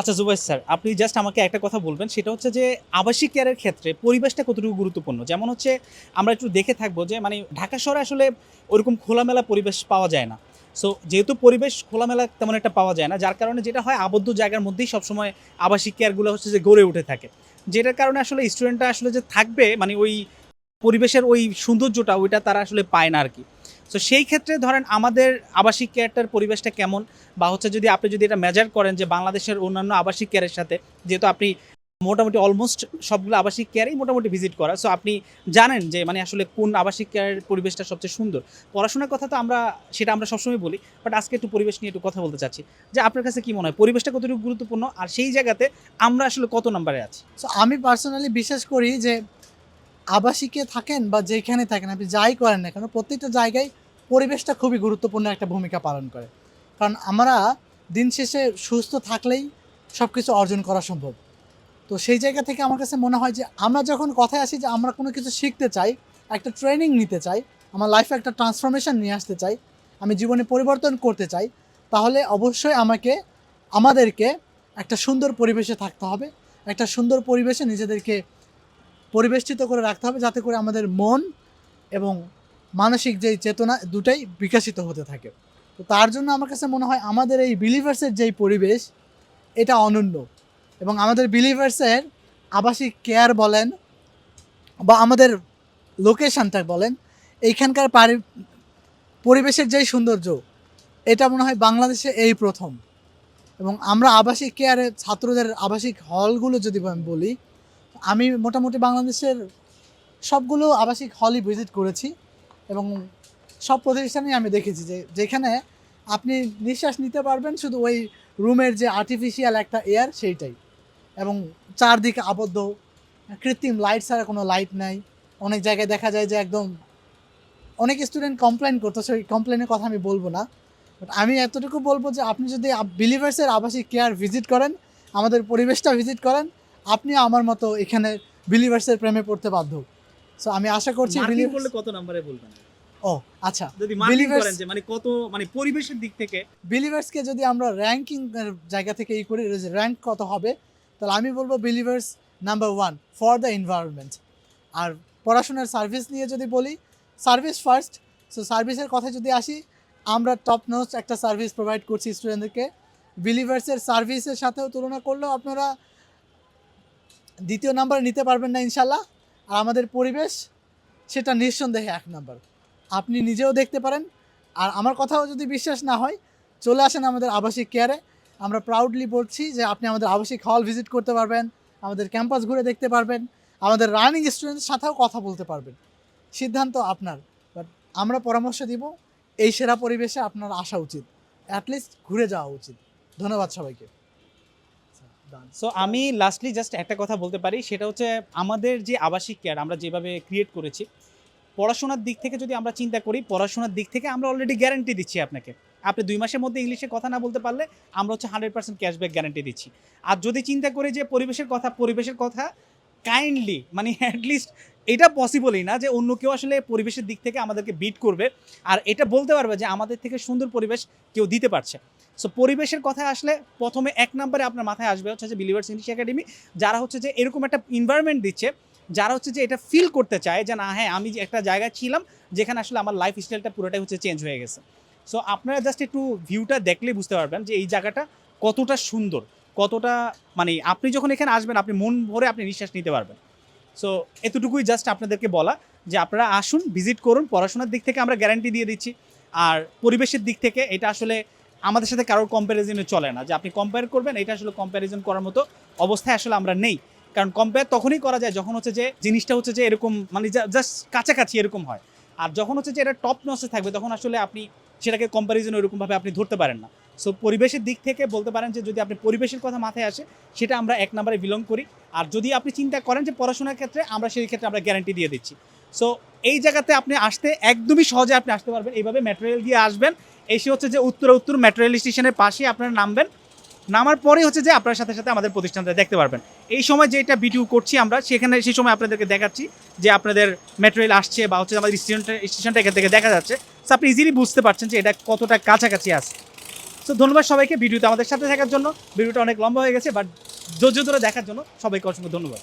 আচ্ছা জুবাইর স্যার, আপনি জাস্ট আমাকে একটা কথা বলবেন, সেটা হচ্ছে যে আবাসিক কেয়ারের ক্ষেত্রে পরিবেশটা কতটুকু গুরুত্বপূর্ণ? যেমন হচ্ছে আমরা একটু দেখে থাকব যে মানে ঢাকা শহরে আসলে ওরকম খোলামেলা পরিবেশ পাওয়া যায় না। সো যেহেতু পরিবেশ খোলামেলা তেমন একটা পাওয়া যায় না, যার কারণে যেটা হয়, আবদ্ধ জায়গার মধ্যেই সবসময় আবাসিক কেয়ারগুলো হচ্ছে যে গড়ে উঠে থাকে। যেটার কারণে আসলে স্টুডেন্টরা আসলে যে থাকবে মানে ওই পরিবেশের ওই সৌন্দর্যটা, ওইটা তারা আসলে পায় না আর কি। তো সেই ক্ষেত্রে ধরেন আমাদের আবাসিক কেয়ারটার পরিবেশটা কেমন? বা হচ্ছে যদি আপনি যদি এটা মেজার করেন যে বাংলাদেশের অন্যান্য আবাসিক কেয়ারের সাথে, যেহেতু আপনি মোটামুটি অলমোস্ট সবগুলো আবাসিক কেয়ারেই মোটামুটি ভিজিট করা। সো আপনি জানেন যে মানে আসলে কোন আবাসিক কেয়ারের পরিবেশটা সবচেয়ে সুন্দর। পড়াশোনার কথা তো আমরা, সেটা আমরা সবসময় বলি বাট আজকে একটু পরিবেশ নিয়ে একটু কথা বলতে চাচ্ছি। যে আপনার কাছে কি মনে হয়, পরিবেশটা কতটুকু গুরুত্বপূর্ণ আর সেই জায়গাতে আমরা আসলে কত নম্বরে আছি? সো আমি পার্সোনালি বিশ্বাস করি যে আবাসিকে থাকেন বা যেখানে থাকেন, আপনি যাই করেন না কেন, প্রত্যেকটা জায়গায় পরিবেশটা খুবই গুরুত্বপূর্ণ একটা ভূমিকা পালন করে। কারণ আমরা দিন শেষে সুস্থ থাকলেই সব কিছু অর্জন করা সম্ভব। তো সেই জায়গা থেকে আমার কাছে মনে হয় যে, আমরা যখন কথায় আসি যে, আমরা কোনো কিছু শিখতে চাই, একটা ট্রেনিং নিতে চাই, আমার লাইফে একটা ট্রান্সফরমেশন নিয়ে আসতে চাই, আমি জীবনে পরিবর্তন করতে চাই, তাহলে অবশ্যই আমাকে, আমাদেরকে একটা সুন্দর পরিবেশে থাকতে হবে। একটা সুন্দর পরিবেশে নিজেদেরকে পরিবেষ্টিত করে রাখতে হবে, যাতে করে আমাদের মন এবং মানসিক যেই চেতনা দুটাই বিকশিত হতে থাকে। তো তার জন্য আমার কাছে মনে হয় আমাদের এই বিলিভার্সের যেই পরিবেশ, এটা অনন্য। এবং আমাদের বিলিভার্সের আবাসিক কেয়ার বলেন বা আমাদের লোকেশানটা বলেন, এইখানকার পারি, পরিবেশের যেই সৌন্দর্য, এটা মনে হয় বাংলাদেশে এই প্রথম। এবং আমরা আবাসিক কেয়ারে ছাত্রদের আবাসিক হলগুলো যদি আমি বলি, আমি মোটামুটি বাংলাদেশের সবগুলো আবাসিক হলই ভিজিট করেছি। এবং সব প্রতিষ্ঠানেই আমি দেখেছি যে যেখানে আপনি নিঃশ্বাস নিতে পারবেন, শুধু ওই রুমের যে আর্টিফিশিয়াল একটা এয়ার সেইটাই। এবং চারদিকে আবদ্ধ, কৃত্রিম লাইট ছাড়া কোনো লাইট নাই। অনেক জায়গায় দেখা যায় যে একদম অনেক স্টুডেন্ট কমপ্লেন করতো, সেই কমপ্লেনের কথা আমি বলব না। বাট আমি এতটুকু বলব যে আপনি যদি বিলিভার্সের আবাসিক কেয়ার ভিজিট করেন, আমাদের পরিবেশটা ভিজিট করেন আপনি আমার মতো এখানে বিলিভার্সের প্রেমে পড়তে বাধ্য। সো আমি আশা করছি মার্কিং করলে কত নম্বরে বলবেন? ও আচ্ছা যদি মার্কিং করেন যে মানে কত মানে পরিবেশের দিক থেকে বিলিভার্সকে যদি আমরা র্যাঙ্কিং জায়গা থেকে ই করি র্যাঙ্ক কত হবে তাহলে আমি বলব believers number one for the environment আর পড়াশোনার সার্ভিস নিয়ে যদি বলি সার্ভিস ফার্স্ট সো সার্ভিসের কথা যদি আসি আমরা টপ নোচ একটা সার্ভিস প্রোভাইড করছি স্টুডেন্টদেরকে বিলিভার্সের সার্ভিসের সাথেও তুলনা করলেও আপনারা দ্বিতীয় নাম্বার নিতে পারবেন না ইনশাল্লাহ আর আমাদের পরিবেশ সেটা নিঃসন্দেহে এক নাম্বার। আপনি নিজেও দেখতে পারেন। আর আমার কথাও যদি বিশ্বাস না হয়, চলে আসেন আমাদের আবাসিক কেয়ারে আমরা প্রাউডলি বলছি যে আপনি আমাদের আবাসিক হল ভিজিট করতে পারবেন, আমাদের ক্যাম্পাস ঘুরে দেখতে পারবেন, আমাদের রানিং স্টুডেন্টের সাথেও কথা বলতে পারবেন। সিদ্ধান্ত আপনার। বাট আমরা পরামর্শ দিব, এই সেরা পরিবেশে আপনার আসা উচিত। অ্যাটলিস্ট ঘুরে যাওয়া উচিত। ধন্যবাদ সবাইকে। সো আমি লাস্টলি জাস্ট একটা কথা বলতে পারি, সেটা হচ্ছে আমাদের যে আবাসিক কেয়ার আমরা যেভাবে ক্রিয়েট করেছি, পড়াশোনার দিক থেকে যদি আমরা চিন্তা করি, পড়াশোনার দিক থেকে আমরা অলরেডি গ্যারান্টি দিচ্ছি আপনাকে। আপনি দুই মাসের মধ্যে ইংলিশে কথা না বলতে পারলে আমরা হচ্ছে হান্ড্রেড পার্সেন্ট ক্যাশব্যাক গ্যারান্টি দিচ্ছি। আর যদি চিন্তা করি যে পরিবেশের কথা পরিবেশের কথা কাইন্ডলি মানে অ্যাটলিস্ট এটা পসিবলই না যে অন্য কেউ আসলে পরিবেশের দিক থেকে আমাদেরকে বিট করবে। আর এটা বলতে পারবে যে আমাদের থেকে সুন্দর পরিবেশ কেউ দিতে পারছে। সো পরিবেশের কথা আসলে প্রথমে এক নম্বরে আপনার মাথায় আসবে হচ্ছে যে বিলিভার্স ইংলিশ একাডেমি যারা হচ্ছে যে এরকম একটা ইনভায়রনমেন্ট দিচ্ছে, যারা হচ্ছে যে এটা ফিল করতে চায় যে না হ্যাঁ আমি যে একটা জায়গায় ছিলাম, যেখানে আসলে আমার লাইফ স্টাইলটা পুরোটাই হচ্ছে চেঞ্জ হয়ে গেছে। সো আপনারা জাস্ট একটু ভিউটা দেখলেই বুঝতে পারবেন যে এই জায়গাটা কতটা সুন্দর, কতটা মানে আপনি যখন এখানে আসবেন, আপনি মন ভরে আপনি নিঃশ্বাস নিতে পারবেন। সো এতটুকুই জাস্ট আপনাদেরকে বলা যে আপনারা আসুন ভিজিট করুন, পড়াশোনার দিক থেকে আমরা গ্যারান্টি দিয়ে দিচ্ছি। আর পরিবেশের দিক থেকে এটা আসলে আমাদের সাথে কারোর কম্প্যারিজনে চলে না। যে আপনি কম্পেয়ার করবেন, এটা আসলে কম্প্যারিজন করার মতো অবস্থায় আসলে আমরা নেই। কারণ কম্পেয়ার তখনই করা যায় যখন হচ্ছে যে জিনিসটা হচ্ছে যে এরকম মানে জাস্ট কাছাকাছি এরকম হয়। আর যখন হচ্ছে যে এটা টপ নসে থাকবে, তখন আসলে আপনি সেটাকে কম্প্যারিজন ওইরকমভাবে আপনি ধরতে পারেন না। সো পরিবেশের দিক থেকে বলতে পারেন যে যদি আপনি পরিবেশের কথা মাথায় আসে, সেটা আমরা এক নম্বরে বিলং করি। আর যদি আপনি চিন্তা করেন যে পড়াশোনার ক্ষেত্রে, আমরা সেই ক্ষেত্রে আমরা গ্যারান্টি দিয়ে দিচ্ছি। সো এই জায়গাতে আপনি আসতে একদমই সহজে আপনি আসতে পারবেন। এইভাবে ম্যাটেরিয়াল দিয়ে আসবেন। এসে হচ্ছে যে উত্তর উত্তর ম্যাটেরিয়াল স্টেশনের পাশে আপনারা নামবেন। নামার পরেই হচ্ছে যে আপনার সাথে সাথে আমাদের প্রতিষ্ঠানটা দেখতে পারবেন। এই সময় যেটা ভিডিও করছি আমরা, সেখানে সেই সময় আপনাদেরকে দেখাচ্ছি যে আপনাদের ম্যাটেরিয়াল আসছে বা হচ্ছে আমাদের স্টেশনটা স্টেশনটা এখান থেকে দেখা যাচ্ছে। সো আপনি ইজিলি বুঝতে পারছেন যে এটা কতটা কাছাকাছি আছে। সো ধন্যবাদ সবাইকে ভিডিওতে আমাদের সাথে থাকার জন্য। ভিডিওটা অনেক লম্বা হয়ে গেছে বাট ধৈর্য ধরে দেখার জন্য সবাইকে অসংখ্য ধন্যবাদ।